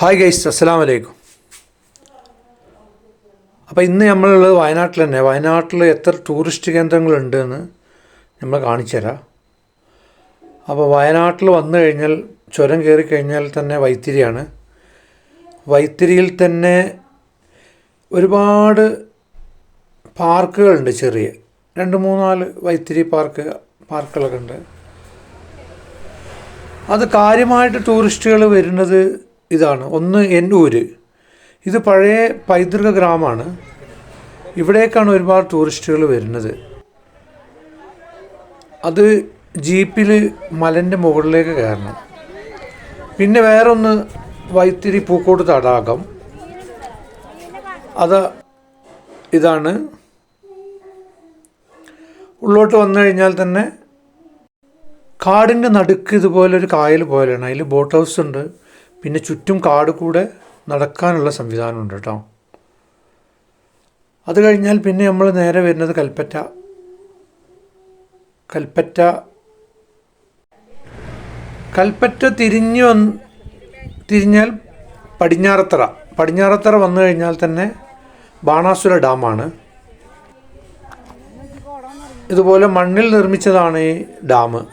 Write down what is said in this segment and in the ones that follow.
Hi guys അസ്സലാം വലൈക്കും അപ്പോൾ ഇന്ന് നമ്മളുള്ളത് വയനാട്ടിൽ തന്നെ. വയനാട്ടിൽ എത്ര ടൂറിസ്റ്റ് കേന്ദ്രങ്ങളുണ്ട് എന്ന് നമ്മൾ കാണിച്ചു തരാം. അപ്പോൾ വയനാട്ടിൽ വന്നു കഴിഞ്ഞാൽ ചുരം കയറി കഴിഞ്ഞാൽ തന്നെ വൈത്തിരിയാണ്. വൈത്തിരിയിൽ തന്നെ ഒരുപാട് പാർക്കുകളുണ്ട് ചെറിയ. രണ്ട് മൂന്നാൽ വൈത്തിരി പാർക്ക് പാർക്കുകളൊക്കെ ഉണ്ട്. അത് കാര്യമായിട്ട് ടൂറിസ്റ്റുകൾ വരുന്നത് ഇതാണ്. ഒന്ന് എന്നൂര് ഇത് പഴയ പൈതൃക ഗ്രാമമാണ്. ഇവിടേക്കാണ് ഒരുപാട് ടൂറിസ്റ്റുകൾ വരുന്നത്. അത് ജീപ്പിൽ മലന്റെ മുകളിലേക്ക് കയറണം. പിന്നെ വേറൊന്ന് വൈത്തിരി പൂക്കോട് തടാകം. അത് ഇതാണ്. ഉള്ളോട്ട് വന്നു കഴിഞ്ഞാൽ തന്നെ കാടിന്റെ നടുക്ക് ഇതുപോലൊരു കായൽ പോലെയാണ്. അതിൽ ബോട്ട് ഹൗസ് ഉണ്ട്. പിന്നെ ചുറ്റും കാട് കൂടെ നടക്കാനുള്ള സംവിധാനമുണ്ട് കേട്ടോ. അത് കഴിഞ്ഞാൽ പിന്നെ നമ്മൾ നേരെ വരുന്നത് കൽപ്പറ്റ. കൽപ്പറ്റ. കൽപ്പറ്റ തിരിഞ്ഞ് വന്ന് തിരിഞ്ഞാൽ പടിഞ്ഞാറത്തറ. പടിഞ്ഞാറത്തറ വന്നു കഴിഞ്ഞാൽ തന്നെ ബാണാസുര ഡാമാണ്. ഇതുപോലെ മണ്ണിൽ നിർമ്മിച്ചതാണ് ഈ ഡാം.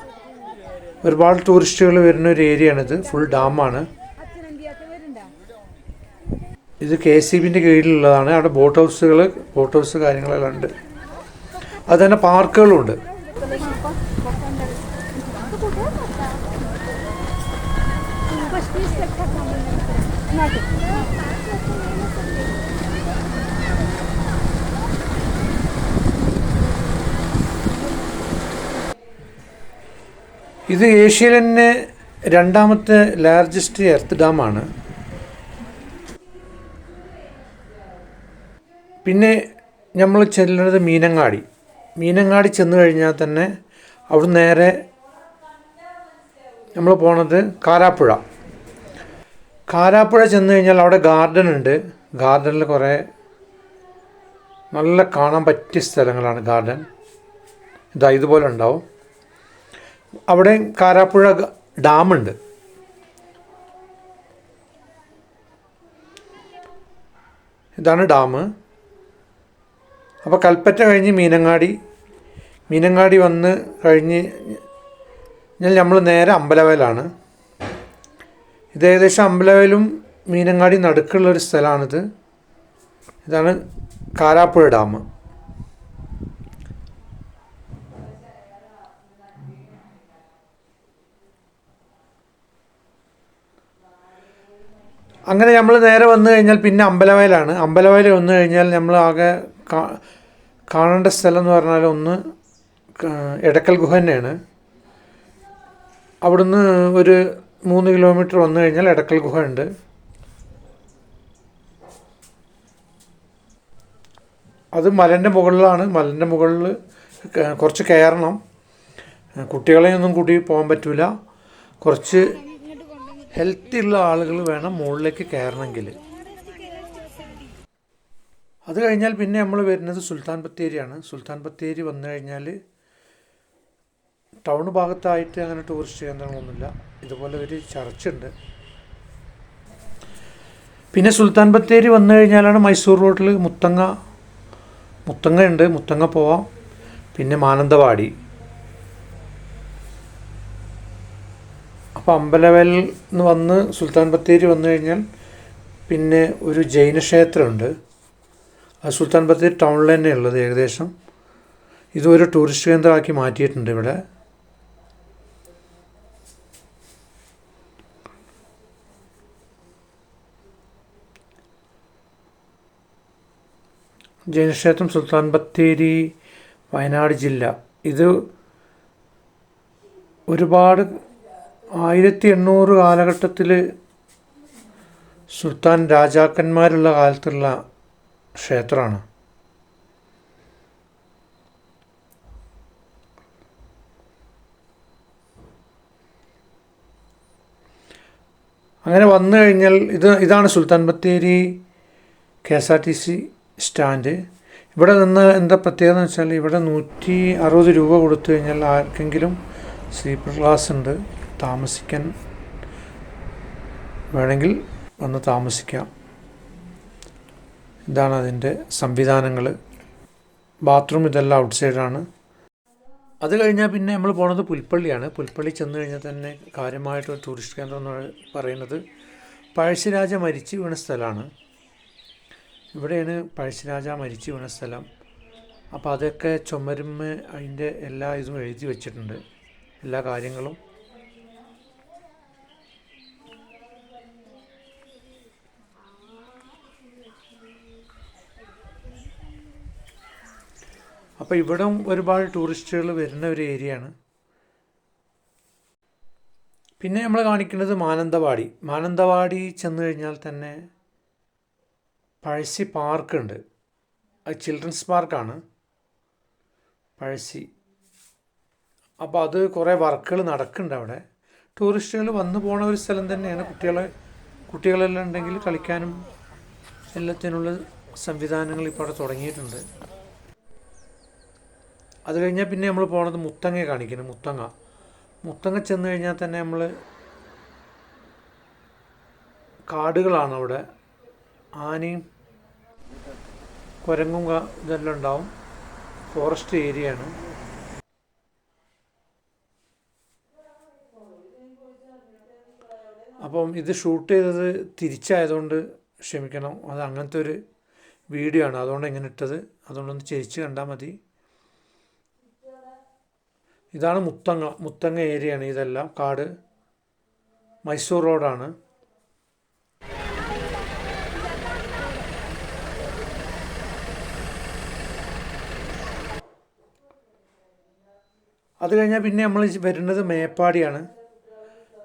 ഒരുപാട് ടൂറിസ്റ്റുകൾ വരുന്ന ഒരു ഏരിയയാണിത്. ഫുൾ ഡാമാണ്. ഇത് കെ എസ് സി ബിന്റെ കീഴിലുള്ളതാണ്. അവിടെ ബോട്ട് ഹൗസുകൾ ബോട്ട് ഹൗസ് കാര്യങ്ങളെല്ലാം ഉണ്ട്. അത് തന്നെ പാർക്കുകളുണ്ട്. ഇത് ഏഷ്യയിലെ തന്നെ രണ്ടാമത്തെ ലാർജസ്റ്റ് എർത്ത് ഡാമാണ് പിന്നെ നമ്മൾ ചെല്ലുന്നത് മീനങ്ങാടി. മീനങ്ങാടി ചെന്ന് കഴിഞ്ഞാൽ തന്നെ അവിടെ നേരെ നമ്മൾ പോണത് കാരാപ്പുഴ. കാരാപ്പുഴ ചെന്ന് കഴിഞ്ഞാൽ അവിടെ ഗാർഡൻ ഉണ്ട്. ഗാർഡനിൽ കുറേ നല്ല കാണാൻ പറ്റിയ സ്ഥലങ്ങളാണ് ഗാർഡൻ. ഇതാ ഇതുപോലെ ഉണ്ടാവും. അവിടെ കാരാപ്പുഴ ഡാമുണ്ട് ഇതാണ് ഡാം. അപ്പോൾ കൽപ്പറ്റ കഴിഞ്ഞ് മീനങ്ങാടി. മീനങ്ങാടി വന്ന് കഴിഞ്ഞ് കഴിഞ്ഞാൽ നമ്മൾ നേരെ അമ്പലവയലാണ്. ഇത് ഏകദേശം അമ്പലവയലും മീനങ്ങാടി നടുക്കുള്ളൊരു സ്ഥലമാണിത് ഇതാണ് കാരാപ്പുഴ ഡാം. അങ്ങനെ നമ്മൾ നേരെ വന്നു കഴിഞ്ഞാൽ പിന്നെ അമ്പലവയലാണ്. അമ്പലവയൽ വന്നു കഴിഞ്ഞാൽ നമ്മൾ ആകെ കാണേണ്ട സ്ഥലം എന്ന് പറഞ്ഞാൽ ഒന്ന് എടക്കൽ ഗുഹ തന്നെയാണ്. അവിടുന്ന് ഒരു മൂന്ന് കിലോമീറ്റർ വന്നു കഴിഞ്ഞാൽ എടക്കൽ ഗുഹ ഉണ്ട്. അത് മലന്റെ മുകളിലാണ്. മലന്റെ മുകളിൽ കുറച്ച് കയറണം. കുട്ടികളെയൊന്നും കൂടി പോകാൻ പറ്റില്ല കുറച്ച് ഹെൽത്തി ഉള്ള ആളുകൾ വേണം മുകളിലേക്ക് കയറണമെങ്കിൽ അത് കഴിഞ്ഞാൽ പിന്നെ നമ്മൾ വരുന്നത് സുൽത്താൻ ബത്തേരിയാണ്. സുൽത്താൻ ബത്തേരി വന്നു കഴിഞ്ഞാൽ ടൗൺ ഭാഗത്തായിട്ട് അങ്ങനെ ടൂറിസ്റ്റ് കേന്ദ്രങ്ങളൊന്നുമില്ല. ഇതുപോലെ ഒരു ചർച്ചുണ്ട്. പിന്നെ സുൽത്താൻ ബത്തേരി വന്നു കഴിഞ്ഞാലാണ് മൈസൂർ റോഡിൽ മുത്തങ്ങ മുത്തങ്ങ ഉണ്ട് മുത്തങ്ങ പോവാം. പിന്നെ മാനന്തവാടി. അപ്പോൾ അമ്പലവയൽ നിന്ന് വന്ന് സുൽത്താൻ ബത്തേരി വന്നു കഴിഞ്ഞാൽ പിന്നെ ഒരു ജൈനക്ഷേത്രമുണ്ട്. അത് സുൽത്താൻ ബത്തേരി ടൗണിൽ തന്നെ ഉള്ളത് ഏകദേശം. ഇതൊരു ടൂറിസ്റ്റ് കേന്ദ്രമാക്കി മാറ്റിയിട്ടുണ്ട് ഇവിടെ. ജൈനക്ഷേത്രം സുൽത്താൻ ബത്തേരി വയനാട് ജില്ല. ഇത് ഒരുപാട് ആയിരത്തി എണ്ണൂറ് കാലഘട്ടത്തിൽ സുൽത്താൻ രാജാക്കന്മാരുള്ള കാലത്തുള്ള ക്ഷേത്രമാണ്. അങ്ങനെ വന്നു കഴിഞ്ഞാൽ ഇത് ഇതാണ് Sultan Bathery K S R T C stand. ഇവിടെ നിന്ന് എന്താ പ്രത്യേകത എന്ന് വെച്ചാൽ ഇവിടെ നൂറ്റി അറുപത് രൂപ കൊടുത്തു കഴിഞ്ഞാൽ ആർക്കെങ്കിലും സ്ലീപ്പർ ക്ലാസ് ഉണ്ട് താമസിക്കാൻ വേണമെങ്കിൽ വന്ന് താമസിക്കാം. ഇതാണ് അതിന്റെ സംവിധാനങ്ങൾ. ബാത്റൂം ഇതെല്ലാം ഔട്ട് സൈഡാണ് അത് കഴിഞ്ഞാൽ പിന്നെ നമ്മൾ പോണത് പുൽപ്പള്ളിയാണ്. പുൽപ്പള്ളി ചെന്ന് കഴിഞ്ഞാൽ തന്നെ കാര്യമായിട്ടൊരു ടൂറിസ്റ്റ് കേന്ദ്രം എന്ന് പറയുന്നത് പഴശ്ശിരാജ മരിച്ചു വീണ സ്ഥലമാണ്. ഇവിടെയാണ് പഴശ്ശിരാജ മരിച്ചു വീണ സ്ഥലം. അപ്പോൾ അതൊക്കെ ചുമരുമ്മ അതിന്റെ എല്ലാ ഇതും എഴുതി വെച്ചിട്ടുണ്ട്. എല്ലാ കാര്യങ്ങളും. അപ്പോൾ ഇവിടം ഒരുപാട് ടൂറിസ്റ്റുകൾ വരുന്ന ഒരു ഏരിയയാണ്. പിന്നെ നമ്മൾ കാണിക്കുന്നത് മാനന്തവാടി. മാനന്തവാടി ചെന്ന് കഴിഞ്ഞാൽ തന്നെ പഴശ്ശി പാർക്കുണ്ട്. അത് ചിൽഡ്രൻസ് പാർക്കാണ്. പഴശ്ശി. അപ്പോൾ അത് കുറേ വർക്കുകൾ നടക്കുന്നുണ്ട് അവിടെ. ടൂറിസ്റ്റുകൾ വന്നു പോണ ഒരു സ്ഥലം തന്നെയാണ് കുട്ടികളെ കുട്ടികളെല്ലാം ഉണ്ടെങ്കിൽ കളിക്കാനും എല്ലാത്തിനുള്ള സംവിധാനങ്ങൾ ഇപ്പോൾ അവിടെ തുടങ്ങിയിട്ടുണ്ട്. അത് കഴിഞ്ഞാൽ പിന്നെ നമ്മൾ പോണത് മുത്തങ്ങ കാണിക്കുന്നത് മുത്തങ്ങ. മുത്തങ്ങ ചെന്ന് കഴിഞ്ഞാൽ തന്നെ നമ്മൾ കാടുകളാണ് അവിടെ. ആനയും കുരങ്ങും ഇതെല്ലാം ഉണ്ടാവും. ഫോറസ്റ്റ് ഏരിയയാണ്. അപ്പം ഇത് ഷൂട്ട് ചെയ്തത് തിരിച്ചായതുകൊണ്ട് ക്ഷമിക്കണം. അത് അങ്ങനത്തെ ഒരു വീഡിയോ ആണ്. അതുകൊണ്ട് ഇങ്ങനെ ഇട്ടത്. അതുകൊണ്ടൊന്ന് ചിരിച്ച് കണ്ടാൽ മതി. ഇതാണ് മുത്തങ്ങ. മുത്തങ്ങ ഏരിയയാണ് ഇതെല്ലാം. കാട്. മൈസൂർ റോഡാണ്. അത് കഴിഞ്ഞാൽ പിന്നെ നമ്മൾ വരുന്നത് മേപ്പാടിയാണ്.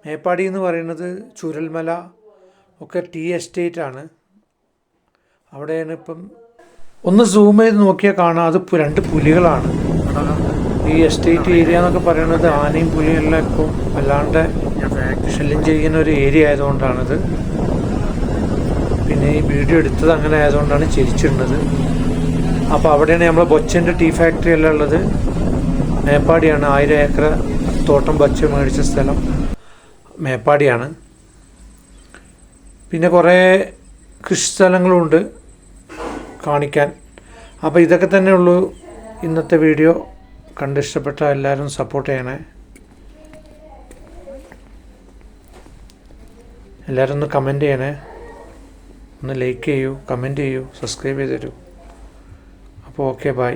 മേപ്പാടി എന്ന് പറയുന്നത് ചുരൽമല ഒക്കെ ടീ എസ്റ്റേറ്റ് ആണ്. അവിടെയാണ് ഇപ്പം ഒന്ന് സൂം ചെയ്ത് നോക്കിയാൽ കാണാം. അത് രണ്ട് പുലികളാണ്. ഈ എസ്റ്റേറ്റ് ഏരിയ എന്നൊക്കെ പറയുന്നത് ആനയും പുലിയും എല്ലാം ഇപ്പം വല്ലാണ്ട് ശല്യം ചെയ്യുന്ന ഒരു ഏരിയ ആയതുകൊണ്ടാണിത്. പിന്നെ ഈ വീഡിയോ എടുത്തത് അങ്ങനെ ആയതുകൊണ്ടാണ് ചിരിച്ചിരുന്നത്. അപ്പോൾ അവിടെയാണ് നമ്മളെ ബൊച്ചന്റെ ടീ ഫാക്ടറി എല്ലാം ഉള്ളത്. മേപ്പാടിയാണ് ആയിരം ഏക്കർ തോട്ടം ബച്ച മേടിച്ച സ്ഥലം. മേപ്പാടിയാണ്. പിന്നെ കുറേ കൃഷി സ്ഥലങ്ങളുണ്ട് കാണിക്കാൻ. അപ്പോൾ ഇതൊക്കെ തന്നെ ഉള്ളൂ ഇന്നത്തെ വീഡിയോ. കണ്ടിഷ്ടപ്പെട്ട എല്ലാവരും സപ്പോർട്ട് ചെയ്യണേ. എല്ലാവരും ഒന്ന് കമന്റ് ചെയ്യണേ. ഒന്ന് ലൈക്ക് ചെയ്യൂ കമന്റ് ചെയ്യൂ സബ്സ്ക്രൈബ് ചെയ്ത് തരൂ. അപ്പോൾ ഓക്കെ ബൈ